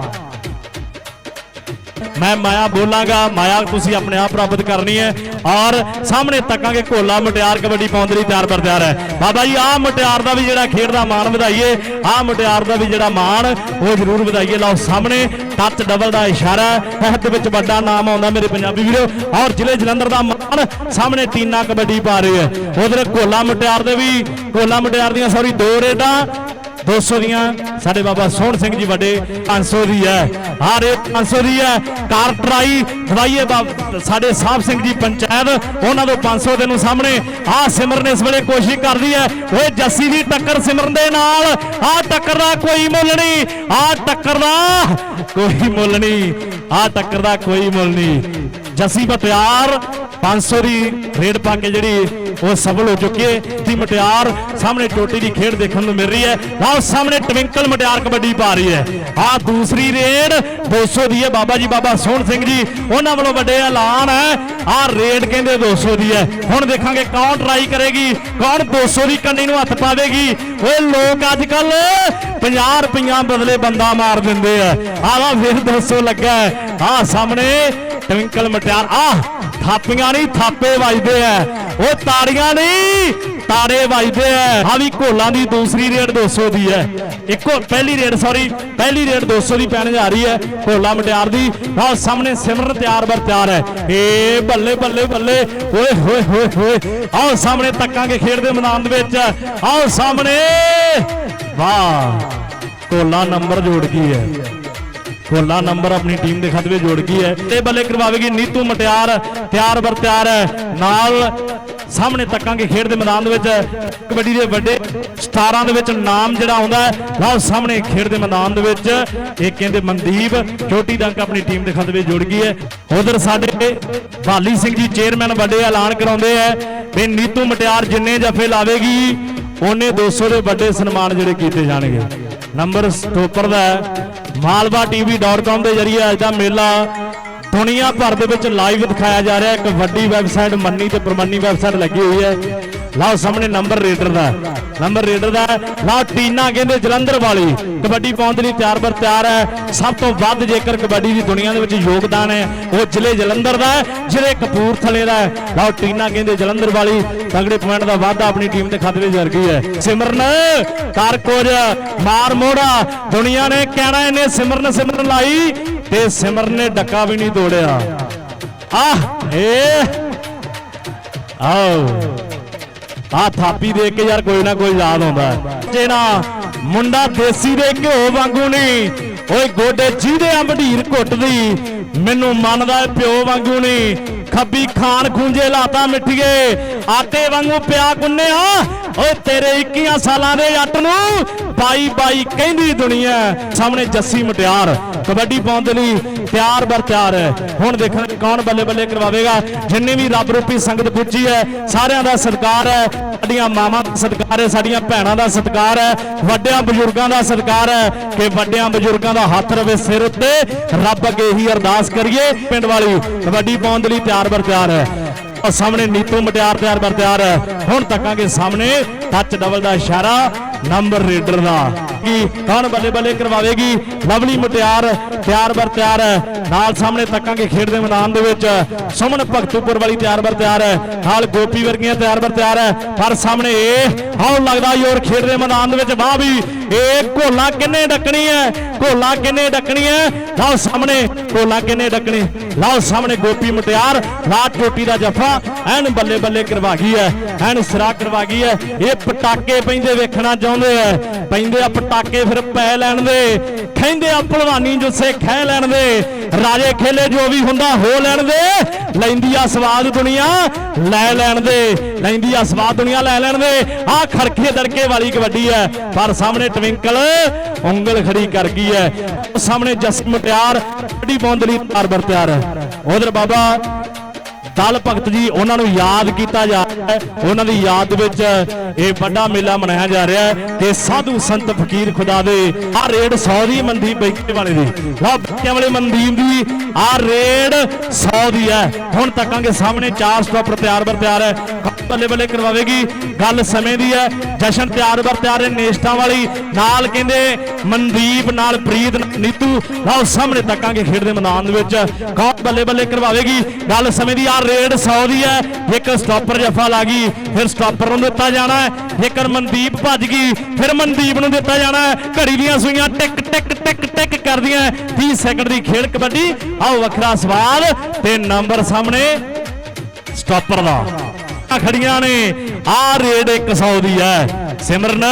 ਮੈਂ ਮਾਇਆ ਬੋਲਾਂਗਾ, ਮਾਇਆ ਤੁਸੀਂ ਆਪਣੇ ਆਪ ਪ੍ਰਾਪਤ ਕਰਨੀ ਹੈ ਔਰ ਸਾਹਮਣੇ ਤੱਕਾਂਗੇ ਕੋਲਾ ਮਟਿਆਰ ਕਬੱਡੀ ਪਾਉਣ ਦੇ ਲਈ ਤਿਆਰ ਬਰ ਤਿਆਰ ਹੈ। ਬਾਬਾ ਜੀ, ਆਹ ਮਟਿਆਰ ਦਾ ਵੀ ਜਿਹੜਾ ਖੇਡ ਦਾ ਮਾਣ ਵਧਾਈਏ, ਆਹ ਮਟਿਆਰ ਦਾ ਵੀ ਜਿਹੜਾ ਮਾਣ, ਉਹ ਜ਼ਰੂਰ ਵਧਾਈਏ। ਲਓ, ਸਾਹਮਣੇ ਟੱਚ ਡਬਲ ਦਾ ਇਸ਼ਾਰਾ ਹੈ। ਦੇ ਵਿੱਚ ਵੱਡਾ ਨਾਮ ਆਉਂਦਾ ਮੇਰੇ ਪੰਜਾਬੀ ਵੀਰੋ ਔਰ ਜ਼ਿਲ੍ਹੇ ਜਲੰਧਰ ਦਾ ਮਾਣ ਸਾਹਮਣੇ ਟੀਨਾ ਕਬੱਡੀ ਪਾ ਰਹੀ ਹੈ। ਉਧਰ ਕੋਲਾ ਮਟਿਆਰ ਦੇ ਵੀ ਕੋਲਾ ਮਟਿਆਰ ਦੀਆਂ ਸੌਰੀ ਦੋ ਰੇਡਾਂ 200 ਦੀਆਂ। ਸਾਡੇ ਬਾਬਾ ਸੋਹਣ ਸਿੰਘ ਜੀ ਵੱਡੇ 500 ਦੀ ਹੈ। ਆ ਰੇਟ 500 ਦੀ ਹੈ। ਕਾਰ ਟਰਾਈ ਦਵਾਈਏ ਸਾਡੇ ਸਾਹਿਬ ਸਿੰਘ ਜੀ ਪੰਚਾਇਤ, ਉਹਨਾਂ ਤੋਂ 500 ਦੇ ਨੂੰ ਸਾਹਮਣੇ। ਆ ਸਿਮਰਨ ਇਸ ਵੇਲੇ ਕੋਸ਼ਿਸ਼ ਕਰਦੀ ਹੈ। ਓਏ ਜੱਸੀ ਦੀ ਟੱਕਰ ਸਿਮਰਨ ਦੇ ਨਾਲ। ਆ ਟੱਕਰ ਦਾ ਕੋਈ ਮੁੱਲ ਨਹੀਂ। ਆ ਟੱਕਰ ਦਾ ਕੋਈ ਮੁੱਲ ਨਹੀਂ। ਆ ਟੱਕਰ ਦਾ ਕੋਈ ਮੁੱਲ ਨਹੀਂ। ਜੱਸੀ ਬਤਿਆਰ 500 ਦੀ ਰੇਡ ਪਾ ਕੇ ਜਿਹੜੀ ਉਹ ਸਫਲ ਹੋ ਚੁੱਕੀ ਹੈ, ਦੀ ਮਟਿਆਰ ਸਾਹਮਣੇ ਟੋਟੀ ਦੀ ਖੇਡ ਦੇਖਣ ਨੂੰ ਮਿਲ ਰਹੀ ਹੈ। ਲਓ, ਸਾਹਮਣੇ ਟਵਿੰਕਲ ਮਟਿਆਰ ਕਬੱਡੀ ਪਾ ਰਹੀ ਹੈ। ਆ ਦੂਸਰੀ ਰੇਡ 200 ਦੀ ਹੈ, ਬਾਬਾ ਜੀ, ਬਾਬਾ ਸੋਹਣ ਸਿੰਘ ਜੀ। ਉਹਨਾਂ ਵੱਲੋਂ ਵੱਡੇ ਐਲਾਨ ਹੈ। ਆ ਰੇਡ ਕਹਿੰਦੇ 200 ਦੀ ਹੈ। ਹੁਣ ਦੇਖਾਂਗੇ ਕੌਣ ਟਰਾਈ ਕਰੇਗੀ, ਕੌਣ 200 ਦੀ ਕੰਨੀ ਨੂੰ ਹੱਥ ਪਾਵੇਗੀ। ਓਏ ਲੋਕ ਅੱਜ ਕੱਲ 50 ਰੁਪਈਆ ਬਦਲੇ ਬੰਦਾ ਮਾਰ ਦਿੰਦੇ ਆ। ਆਵਾ ਫਿਰ 200 ਲੱਗਾ ਆ ਸਾਹਮਣੇ ਟਵਿੰਕਲ ਮਟਿਆਰ ਆ ਥਾਪੀਆਂ ਨਹੀਂ, ਥਾਪੇ ਵੱਜਦੇ ਆ। ਉਹ ਤਾੜੀਆਂ ਨਹੀਂ ਤਾਰੇ ਵੱਜਦੇ ਆ। ਆ ਵੀ ਘੋਲਾਂ ਦੀ ਦੂਸਰੀ ਰੇਡ 200 ਦੀ ਹੈ। ਇੱਕੋ ਪਹਿਲੀ ਰੇਡ ਸੌਰੀ ਪਹਿਲੀ ਰੇਡ 200 ਦੀ ਪੈਣ ਜਾ ਰਹੀ ਹੈ ਘੋਲਾ ਮਟਿਆਰ ਦੀ। ਆਹ ਸਾਹਮਣੇ ਸਿਮਰਨ ਤਿਆਰ ਬਰ ਤਿਆਰ ਹੈ। ਏ ਬੱਲੇ ਬੱਲੇ ਬੱਲੇ। ਓਏ, ਹੋਏ ਹੋਏ ਹੋਏ। ਆਹ ਸਾਹਮਣੇ ਤੱਕਾਂਗੇ ਖੇਡ ਦੇ ਮੈਦਾਨ ਦੇ ਵਿੱਚ। ਆਓ ਸਾਹਮਣੇ, ਵਾਹ ਕੋਲਾ ਨੰਬਰ ਜੋੜ ਗਈ ਹੈ। ਕੋਲਾ ਨੰਬਰ ਆਪਣੀ ਟੀਮ ਦੇ ਖਾਤੇ ਵਿੱਚ ਜੋੜ ਗਈ ਹੈ। ਤੇ ਬੱਲੇ ਕਰਵਾਵੇਗੀ ਨੀਤੂ ਮਟਿਆਰ। ਤਿਆਰ ਬਰ ਤਿਆਰ ਹੈ। ਨਾਲ ਸਾਹਮਣੇ ਤੱਕਾਂਗੇ ਖੇਡ ਦੇ ਮੈਦਾਨ ਦੇ ਵਿੱਚ ਕਬੱਡੀ ਦੇ ਵੱਡੇ ਸਟਾਰਾਂ ਦੇ ਵਿੱਚ ਨਾਮ ਜਿਹੜਾ ਆਉਂਦਾ ਹੈ। ਲਓ ਸਾਹਮਣੇ ਖੇਡ ਦੇ ਮੈਦਾਨ ਦੇ ਵਿੱਚ ਇਹ ਕਹਿੰਦੇ ਮਨਦੀਪ ਛੋਟੀ ਡੰਕ ਆਪਣੀ ਟੀਮ ਦੇ ਖਾਤੇ ਵਿੱਚ ਜੁੜ ਗਈ ਹੈ। ਉਧਰ ਸਾਡੇ ਭਾਲੀ ਸਿੰਘ ਜੀ ਚੇਅਰਮੈਨ ਵੱਡੇ ਐਲਾਨ ਕਰਾਉਂਦੇ ਆ ਵੀ ਨੀਤੂ ਮਟਿਆਰ ਜਿੰਨੇ ਜਫੇ ਲਾਵੇਗੀ, ਉਹਨੇ 200 ਦੇ ਵੱਡੇ ਸਨਮਾਨ ਜਿਹੜੇ ਕੀਤੇ ਜਾਣਗੇ। ਨੰਬਰ ਸਟੋਪਰ ਦਾ ਹੈ। ਮਾਲਵਾ ਟੀਵੀ.com ਦੇ ਜਰੀਏ ਅੱਜ ਦਾ ਮੇਲਾ ਦੁਨੀਆ ਭਰ ਦੇ ਵਿੱਚ ਲਾਈਵ ਦਿਖਾਇਆ ਜਾ ਰਿਹਾ ਹੈ। ਇੱਕ ਵੱਡੀ ਵੈਬਸਾਈਟ ਮੰਨੀ ਤੇ ਪ੍ਰਮੰਨੀ ਵੈਬਸਾਈਟ ਲੱਗੀ ਹੋਈ ਹੈ। ਲਓ ਸਾਹਮਣੇ ਨੰਬਰ ਰੇਡਰ ਦਾ। ਨੰਬਰ ਰੇਡਰ ਦਾ ਹੈ। ਲਓ ਟੀਨਾ ਕਹਿੰਦੇ ਜਲੰਧਰ ਵਾਲੀ। ਕਬੱਡੀ ਪਾਉਣ ਦੇ ਲਈ ਤਿਆਰ ਬਰ ਤਿਆਰ ਹੈ। ਸਭ ਤੋਂ ਵੱਧ ਜੇਕਰ ਕਬੱਡੀ ਦੀ ਦੁਨੀਆ ਦੇ ਵਿੱਚ ਯੋਗਦਾਨ ਹੈ, ਉਹ ਜ਼ਿਲ੍ਹੇ ਜਲੰਧਰ ਦਾ ਜ਼ਿਲ੍ਹੇ ਕਪੂਰਥਲੇ ਦਾ ਹੈ। ਲਓ ਟੀਨਾ ਕਹਿੰਦੇ ਜਲੰਧਰ ਵਾਲੀ। ਤਗੜੇ ਪੁਆਇੰਟ ਦਾ ਵਾਧਾ ਆਪਣੀ ਟੀਮ ਦੇ ਖਾਤੇ ਵਿੱਚ ਜਰ ਗਈ ਹੈ। ਸਿਮਰਨ, ਕਾਰਕੋਜ, ਮਾਰ ਮੋੜਾ ਦੁਨੀਆ ਨੇ ਕਹਿਣਾ ਇਹਨੇ ਸਿਮਰਨ ਸਿਮਰਨ ਲਾਈ। ਤੇ ਸਿਮਰਨ ਨੇ ਡੱਕਾ ਵੀ ਨਹੀਂ ਤੋੜਿਆ। ਆਹ ਏ ਆਓ। ਆ ਥਾਪੀ ਦੇਖ ਕੇ ਯਾਰ ਕੋਈ ਨਾ ਕੋਈ ਯਾਦ ਆਉਂਦਾ ਹੈ। ਨਾ ਮੁੰਡਾ ਦੇਸੀ ਦੇ ਘਿਓ ਵਾਂਗੂ ਨਹੀਂ, ਓਏ ਗੋਡੇ ਜਿਹਦੇ ਆ ਵਢੀਰ ਘੁੱਟਦੀ, ਮੈਨੂੰ ਮੰਨਦਾ ਪਿਓ ਵਾਂਗੂ ਨਹੀਂ। ਖੱਬੀ ਖਾਨ ਖੂੰਜੇ ਲਾਤਾ ਮਿੱਠੀਏ, ਆਟੇ ਵਾਂਗੂ ਪਿਆ ਗੁੰਨਿਆ ਓਏ ਤੇਰੇ 21 ਸਾਲਾਂ ਦੇ ਜੱਟ ਨੂੰ ਬਾਈ ਬਾਈ ਕਹਿੰਦੀ ਦੁਨੀਆ ਸਾਹਮਣੇ ਜੱਸੀ ਮਟਿਆਰ, ਕਬੱਡੀ ਪਾਉਣ ਦੇ ਲਈ ਤਿਆਰ ਬਰ ਤਿਆਰ ਹੈ ਹੁਣ ਦੇਖਣ ਕੌਣ ਬੱਲੇ ਬੱਲੇ ਕਰਵਾਵੇਗਾ, ਜਿੰਨੇ ਵੀ ਰੱਬ ਰੂਪੀ ਸੰਗਤ ਪੁੱਜੀ ਹੈ ਸਾਰਿਆਂ ਦਾ ਸਤਿਕਾਰ ਹੈ ਸਾਡੀਆਂ ਮਾਵਾਂ ਦਾ ਸਤਿਕਾਰ ਹੈ ਸਾਡੀਆਂ ਭੈਣਾਂ ਦਾ ਸਤਿਕਾਰ ਹੈ ਵੱਡਿਆਂ ਬਜ਼ੁਰਗਾਂ ਦਾ ਸਤਿਕਾਰ ਹੈ ਕਿ ਵੱਡਿਆਂ ਬਜ਼ੁਰਗਾਂ ਦਾ ਹੱਥ ਰਵੇ ਸਿਰ ਉੱਤੇ, ਰੱਬ ਅੱਗੇ ਹੀ ਅਰਦਾਸ ਕਰੀਏ, ਪਿੰਡ ਵਾਲੀ ਕਬੱਡੀ ਪਾਉਣ ਦੇ ਲਈ ਤਿਆਰ ਬਰ ਤਿਆਰ ਹੈ ਔਰ ਸਾਹਮਣੇ ਨੀਤੂ ਮਟਿਆਰ ਤਿਆਰ ਬਰ ਤਿਆਰ ਹੈ ਹੁਣ ਤੱਕਾਂਗੇ ਸਾਹਮਣੇ ਟੱਚ ਡਬਲ ਦਾ ਇਸ਼ਾਰਾ। ਨੰਬਰ ਰੇਡਰ ਦਾ ਕੀ ਕੌਣ ਬੱਲੇ ਬੱਲੇ ਕਰਵਾਵੇਗੀ। ਲਵਲੀ ਮੁਟਿਆਰ, ਤਿਆਰ ਬਰ ਤਿਆਰ ਹੈ। ਨਾਲ ਸਾਹਮਣੇ ਤੱਕਾਂਗੇ ਖੇਡ ਦੇ ਮੈਦਾਨ ਦੇ ਵਿੱਚ। ਸੁਮਨ ਭਗਤੂਪੁਰ ਵਾਲੀ ਤਿਆਰ ਬਰ ਤਿਆਰ ਹੈ। ਨਾਲ ਗੋਪੀ ਵਰਗੀਆਂ ਤਿਆਰ ਬਰ ਤਿਆਰ ਹੈ। ਪਰ ਸਾਹਮਣੇ ਇਹ ਹਾਉ ਲੱਗਦਾ ਯੋਰ ਖੇਡ ਦੇ ਮੈਦਾਨ ਦੇ ਵਿੱਚ ਵਾਹ ਵੀ। ਇਹ ਘੋਲਾ ਕਿੰਨੇ ਡੱਕਣੀ ਹੈ? ਘੋਲਾ ਕਿੰਨੇ ਡੱਕਣੀ ਹੈ? ਲਓ ਸਾਹਮਣੇ ਘੋਲਾ ਕਿੰਨੇ ਡੱਕਣੀ? ਲਓ ਸਾਹਮਣੇ ਗੋਪੀ ਮੁਟਿਆਰ, ਰਾਤ ਚੋਟੀ ਦਾ ਜਫਾ। ਐਨ ਬੱਲੇ ਬੱਲੇ ਕਰਵਾ ਗਈ ਹੈ। ਐਨ ਸਿਰਾ ਕਰਵਾ ਗਈ ਹੈ। ਇਹ ਪਟਾਕੇ ਪੈਂਦੇ ਵੇਖਣਾ ਚਾਹੁੰਦੇ ਐ ਪੈਂਦੇ ਆ ਪਟਾਕੇ ਫਿਰ ਪੈ ਲੈਣ ਦੇ। ਕਹਿੰਦੇ ਆ ਭਲਵਾਨੀ ਜੁੱਸੇ ਖਹਿ ਲੈਣ ਦੇ। ਰਾਜੇ ਖੇਲੇ ਜੋ ਵੀ ਹੁੰਦਾ ਹੋ ਲੈਣ ਦੇ। ਲੈਂਦੀ ਆ ਸਵਾਦ ਦੁਨੀਆ, ਲੈ ਲੈਣ ਦੇ। ਲੈਂਦੀ ਆ ਸਵਾਦ ਦੁਨੀਆ, ਲੈ ਲੈਣ ਦੇ। ਆ ਖੜਕੇ ਦੜਕੇ ਵਾਲੀ ਕਬੱਡੀ ਹੈ। ਪਰ ਸਾਹਮਣੇ ਟਵਿੰਕਲ, ਉਂਗਲ ਖੜੀ ਕਰ ਗਈ ਹੈ। ਸਾਹਮਣੇ ਜਸਮ ਪਿਆਰ ਕਬੱਡੀ ਪਾਉਣ ਦੇ ਲਈ ਤਿਆਰ ਤਿਆਰ। ਹੈ ਉਧਰ ਬਾਬਾ ਦਲ ਭਗਤ ਜੀ, ਉਹਨਾਂ ਨੂੰ ਯਾਦ ਕੀਤਾ ਜਾ ਰਿਹਾ ਹੈ। ਉਹਨਾਂ ਦੀ ਯਾਦ ਵਿੱਚ ਇਹ ਵੱਡਾ ਮੇਲਾ ਮਨਾਇਆ ਜਾ ਰਿਹਾ ਹੈ ਤੇ ਸਾਧੂ ਸੰਤ ਫਕੀਰ ਖੁਦਾ ਦੇ ਆ ਰੇਡ 100 ਦੀ ਮਨਦੀਪ ਬੈਂਕੇ ਵਾਲੇ ਦੀ। ਲਓ ਬੱਕਿਆਂ ਵਾਲੇ ਮਨਦੀਪ ਦੀ ਆ ਰੇਡ 100 ਦੀ ਹੈ। ਹੁਣ ਤੱਕਾਂਗੇ ਸਾਹਮਣੇ ਚਾਰ ਸਟਾਪਰ ਤਿਆਰ ਬਰ ਤਿਆਰ ਹੈ। ਬੱਲੇ ਬੱਲੇ ਕਰਵਾਵੇਗੀ। ਗੱਲ ਸਮੇਂ ਦੀ ਹੈ। ਜਸ਼ਨ ਤਿਆਰ ਬਰ ਤਿਆਰ ਹੈ। ਨੇਸ਼ਟਾਂ ਵਾਲੀ ਨਾਲ ਕਹਿੰਦੇ ਮਨਦੀਪ ਨਾਲ ਪ੍ਰੀਤ ਨੀਤੂ। ਲਓ, ਸਾਹਮਣੇ ਤੱਕਾਂਗੇ ਖੇਡ ਦੇ ਮੈਦਾਨ ਦੇ ਵਿੱਚ। ਕੌਣ ਬੱਲੇ ਬੱਲੇ ਕਰਵਾਵੇਗੀ। ਗੱਲ ਸਮੇਂ ਦੀ ਆ ਰੇਡ 100 ਦੀ ਹੈ। ਜੇਕਰ ਸਟਾਪਰ ਜਫਾ ਲਾ ਗਈ, ਫਿਰ ਸਟਾਪਰ ਨੂੰ ਦਿੱਤਾ ਜਾਣਾ ਹੈ। ਜੇਕਰ ਮਨਦੀਪ ਭੱਜ ਗਈ, ਫਿਰ ਮਨਦੀਪ ਨੂੰ ਦਿੱਤਾ ਜਾਣਾ ਹੈ। ਘੜੀ ਦੀਆਂ ਸੂਈਆਂ ਟਿਕ ਟਿਕ ਟਿਕ ਟਿਕ ਕਰਦੀਆਂ 30 ਸੈਕਿੰਡ ਦੀ ਖੇਡ ਕਬੱਡੀ। ਆਓ ਵੱਖਰਾ ਸਵਾਲ ਤੇ ਨੰਬਰ ਸਾਹਮਣੇ। ਸਟਾਪਰ ਦਾ। ਖੜੀਆਂ ਨੇ। ਆ ਰੇਡ 100 ਦੀ ਹੈ। ਸਿਮਰਨ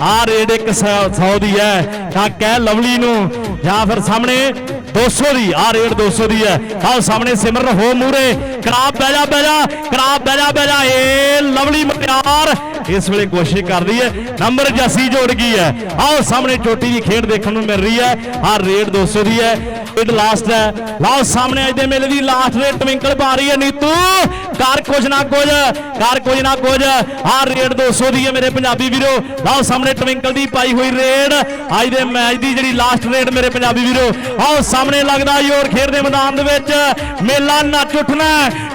ਆ ਰੇਡ ਇੱਕ 100 ਦੀ ਹੈ। ਤਾਂ ਕਹਿ ਲਵਲੀ ਨੂੰ, ਜਾਂ ਫਿਰ ਸਾਹਮਣੇ 200 ਦੀ ਆ ਰੇਡ 200 ਦੀ ਹੈ ਆਓ ਸਾਹਮਣੇ ਸਿਮਰਨ ਹੋ ਮੂਰੇ ਕਰਾਬ ਬਹਿ ਜਾ ਬਹਿ ਜਾ ਕਰਾਬ ਬਹਿ ਜਾ ਬਹਿ ਜਾ ਏ ਲਵਲੀ ਮਟਿਆਰ ਇਸ ਵੇਲੇ ਕੋਸ਼ਿਸ਼ ਕਰਦੀ ਹੈ ਨੰਬਰ ਜੱਸੀ ਜੋੜ ਗਈ ਹੈ ਆਓ ਸਾਹਮਣੇ ਚੋਟੀ ਦੀ ਖੇਡ ਦੇਖਣ ਨੂੰ ਮਿਲ ਰਹੀ ਹੈ ਆ ਰੇਡ 200 ਦੀ ਹੈ ਇਹ ਲਾਸਟ ਹੈ। ਲਾਓ, ਸਾਹਮਣੇ ਅੱਜ ਦੇ ਮੇਲੇ ਦੀ ਲਾਸਟ ਰੇਡ ਟਵਿੰਕਲ ਪਾ ਰਹੀ ਹੈ ਨੀਤੂ। ਕਰ ਕੁਝ ਨਾ ਕੁਝ, ਕਰ ਕੁਝ ਨਾ ਕੁਝ। ਆ ਰੇਡ 200 ਦੀ ਹੈ ਮੇਰੇ ਪੰਜਾਬੀ ਵੀਰੋ। ਲਾਓ, ਸਾਹਮਣੇ ਟਵਿੰਕਲ ਦੀ ਪਾਈ ਹੋਈ ਰੇਡ ਅੱਜ ਦੇ ਮੈਚ ਦੀ ਜਿਹੜੀ ਲਾਸਟ ਰੇਡ ਮੇਰੇ ਪੰਜਾਬੀ ਵੀਰੋ। ਆਓ ਸਾਹਮਣੇ ਲੱਗਦਾ ਯੋਰ ਖੇਡ ਦੇ ਮੈਦਾਨ ਦੇ ਵਿੱਚ। ਮੇਲਾ ਨੱਚ ਉੱਠਣਾ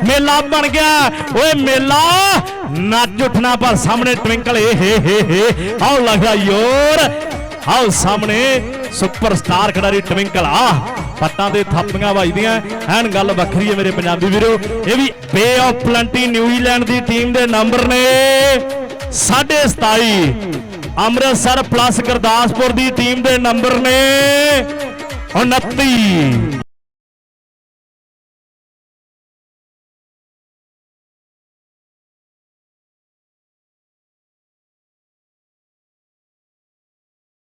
ਮੇਲਾ ਬਣ ਗਿਆ। ਓਏ, ਮੇਲਾ ਨੱਚ ਉੱਠਣਾ, ਪਰ ਸਾਹਮਣੇ ਟਵਿੰਕਲ ਏ ਹੇ ਹੇ ਹੇ ਆਓ ਲੱਗਦਾ ਯੋਰ। ਆਓ ਸਾਹਮਣੇ ਸੁਪਰਸਟਾਰ ਖਿਡਾਰੀ ਟਵਿੰਕਲ ਆ ਪੱਟਾਂ ਤੇ ਥਾਪੀਆਂ ਵੱਜਦੀਆਂ। ਐਨ ਗੱਲ ਵੱਖਰੀ ਹੈ ਮੇਰੇ ਪੰਜਾਬੀ ਵੀਰੋ। ਇਹ ਵੀ Bay of Plenty New Zealand the team ਦੇ ਨੰਬਰ ਨੇ। 27 ਅੰਮ੍ਰਿਤਸਰ ਪਲੱਸ ਗੁਰਦਾਸਪੁਰ ਦੀ ਟੀਮ ਦੇ ਨੰਬਰ ਨੇ। 29